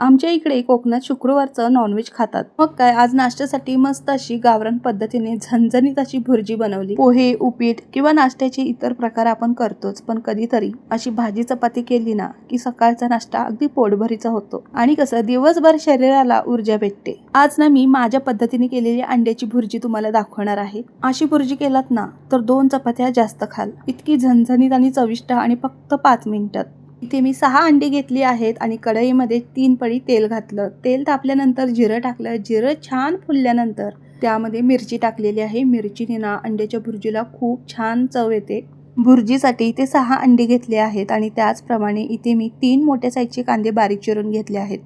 आमच्या इकडे कोकणात शुक्रवारचं नॉनव्हेज खातात. मग काय आज नाश्त्यासाठी मस्त अशी गावरान पद्धतीने झणझणीत अशी भुर्जी बनवली. पोहे उपीट किंवा नाश्त्याचे इतर प्रकार आपण करतोच पण कधीतरी अशी भाजी चपाती केली ना की सकाळचा नाश्ता अगदी पोटभरीचा होतो. आणि कसं दिवसभर शरीराला ऊर्जा भेटते. आज ना मी माझ्या पद्धतीने केलेली अंड्याची भुर्जी तुम्हाला दाखवणार आहे. अशी भुर्जी केलात ना तर दोन चपात्या जास्त खाल. इतकी झणझणीत आणि चविष्ट आणि फक्त पाच मिनिटात. इथे मी सहा अंडी घेतली आहेत आणि कढईमध्ये तीन पळी तेल घातलं. तेल तापल्यानंतर जिरं टाकलं. जिरं छान फुलल्यानंतर त्यामध्ये मिरची टाकलेली आहे. मिरचीने ना अंड्याच्या भुर्जीला खूप छान चव येते. भुर्जीसाठी इथे सहा अंडी घेतली आहेत आणि त्याचप्रमाणे इथे मी तीन मोठ्या साईजचे कांदे बारीक चिरून घेतले आहेत.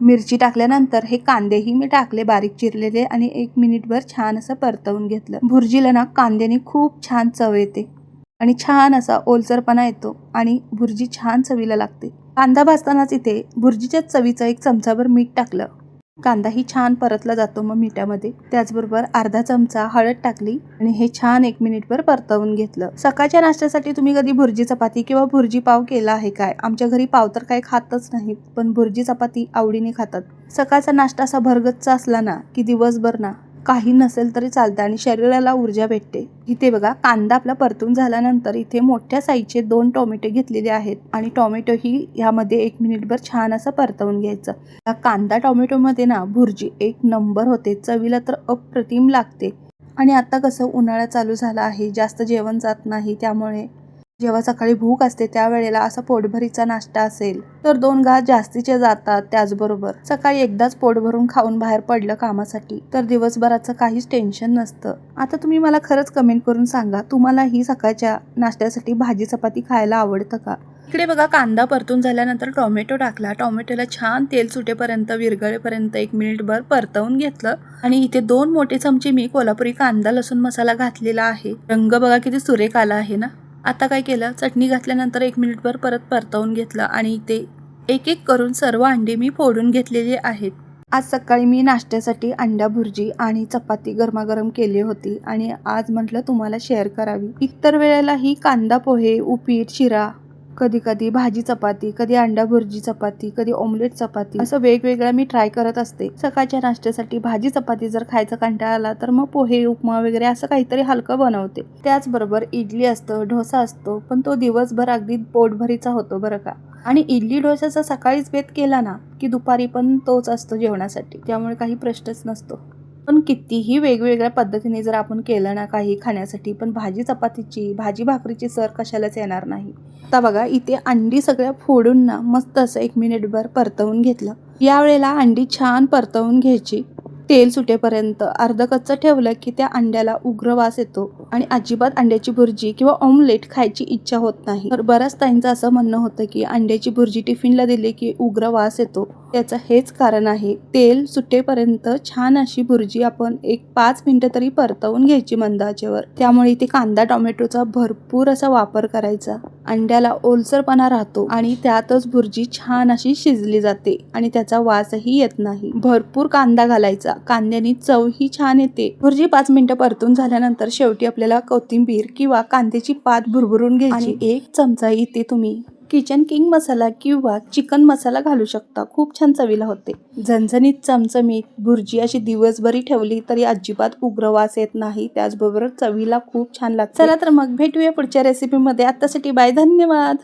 मिरची टाकल्यानंतर हे कांदेही मी टाकले बारीक चिरलेले आणि एक मिनिटभर छान असं परतवून घेतलं. भुर्जीला ना कांद्याने खूप छान चव येते. आणि छान असा ओलसरपणा येतो आणि भुर्जी छान चवीला लागते. कांदा भाजतानाच इथे भुर्जीच्या चवीचं एक चमचाभर मीठ टाकलं. कांदाही छान परतला जातो मग मिठामध्ये. त्याचबरोबर अर्धा चमचा हळद टाकली आणि हे छान एक मिनिटभर परतवून घेतलं. सकाळच्या नाश्त्यासाठी तुम्ही कधी भुर्जी चपाती किंवा भुर्जी पाव केला आहे काय? आमच्या घरी पाव तर काही खातच नाहीत पण भुर्जी चपाती आवडीने खातात. सकाळचा नाश्ता असा भरगतचा असला ना की दिवसभर ना. काही नसेल तरी चालतं आणि शरीराला ऊर्जा भेटते. इथे बघा कांदा आपला परतून झाल्यानंतर इथे मोठ्या साईजचे दोन टोमॅटो घेतलेले आहेत आणि टोमॅटो ही ह्यामध्ये एक मिनिटभर छान असं परतवून घ्यायचं. या कांदा टोमॅटोमध्ये ना भुर्जी एक नंबर होते. चवीला तर अप्रतिम लागते. आणि आता कसं उन्हाळा चालू झाला आहे जास्त जेवण जात नाही त्यामुळे जेव्हा सकाळी भूक असते त्यावेळेला असा पोटभरीचा नाश्ता असेल तर दोन घास जास्तीचे जातात त्याचबरोबर. सकाळी एकदाच पोट भरून खाऊन बाहेर पडलं कामासाठी तर दिवसभराचं काहीच टेन्शन नसतं. आता तुम्ही मला खरंच कमेंट करून सांगा तुम्हाला ही सकाळच्या नाश्त्यासाठी भाजी चपाती खायला आवडतं का? इकडे बघा कांदा परतून झाल्यानंतर टोमॅटो टाकला. टोमॅटोला छान तेल सुटेपर्यंत विरघळेपर्यंत एक मिनिटभर परतवून घेतलं. आणि इथे दोन मोठे चमचे मी कोल्हापुरी कांदा लसूण मसाला घातलेला आहे. रंग बघा किती सुरेख आला आहे ना? आता काय केलं? चटणी घातल्यानंतर एक मिनिटभर परत परतवून घेतलं आणि ते एक एक करून सर्व अंडे मी फोडून घेतलेले आहेत. आज सकाळी मी नाश्त्यासाठी अंडा भुर्जी आणि चपाती गरमागरम केली होती आणि आज म्हटलं तुम्हाला शेअर करावी. इतर वेळेला ही कांदा पोहे उपीट शिरा कधी कधी भाजी चपाती कधी अंडा भुर्जी चपाती कधी ऑमलेट चपाती असं वेगवेगळ्या मी ट्राय करत असते. सकाळच्या नाश्त्यासाठी भाजी चपाती जर खायचा कंटाळा आला तर मग पोहे उपमा वगैरे असं काहीतरी हलकं बनवते. त्याचबरोबर इडली असतं डोसा असतो पण तो दिवसभर अगदी पोटभरीचा होतो बरं का. आणि इडली डोसाचा सकाळीच बेत केला ना की दुपारी पण तोच असतो जेवणासाठी. त्यामुळे काही प्रश्नच नसतो. पण कितीही वेगवेगळ्या पद्धतीने जर आपण केलं ना काही खाण्यासाठी पण भाजी चपातीची भाजी भाकरीची सर कशालाच येणार नाही. आता बघा इथे अंडी सगळ्या फोडून ना मस्त असं एक मिनिटभर परतवून घेतलं. यावेळेला अंडी छान परतवून घ्यायची. तेल सुटेपर्यंत अर्ध कच्चं ठेवलं की त्या अंड्याला उग्र वास येतो आणि अजिबात अंड्याची भुर्जी किंवा ऑमलेट खायची इच्छा होत नाही. तर बऱ्याच ताईंचं असं म्हणणं होतं की अंड्याची भुर्जी टिफिनला दिली की उग्र वास येतो. त्याचं हेच कारण आहे. तेल सुटेपर्यंत छान अशी भुर्जी आपण एक पाच मिनिटं तरी परतवून घ्यायची मंदाचेवर. त्यामुळे इथे कांदा टोमॅटोचा भरपूर असा वापर करायचा. अंड्याला ओलसरपणा राहतो आणि त्यातच भुर्जी छान अशी शिजली जाते आणि त्याचा वासही येत नाही. भरपूर कांदा घालायचा. कांद्याने चवही छान येते. भुर्जी पाच मिनिटं परतून झाल्यानंतर शेवटी आपल्याला कोथिंबीर किंवा कांद्याची पात भुरभुरून घ्यायची. एक चमचा इथे तुम्ही किचन किंग मसाला किंवा चिकन मसाला घालू शकता. खूप छान चवीला होते. झणझणीत चमचमीत भुर्जी अशी दिवसभरी ठेवली तरी अजिबात उग्रवास येत नाही. त्याचबरोबर चवीला खूप छान लागते. चला तर मग भेटूया पुढच्या रेसिपीमध्ये आत्तासाठी बाय धन्यवाद.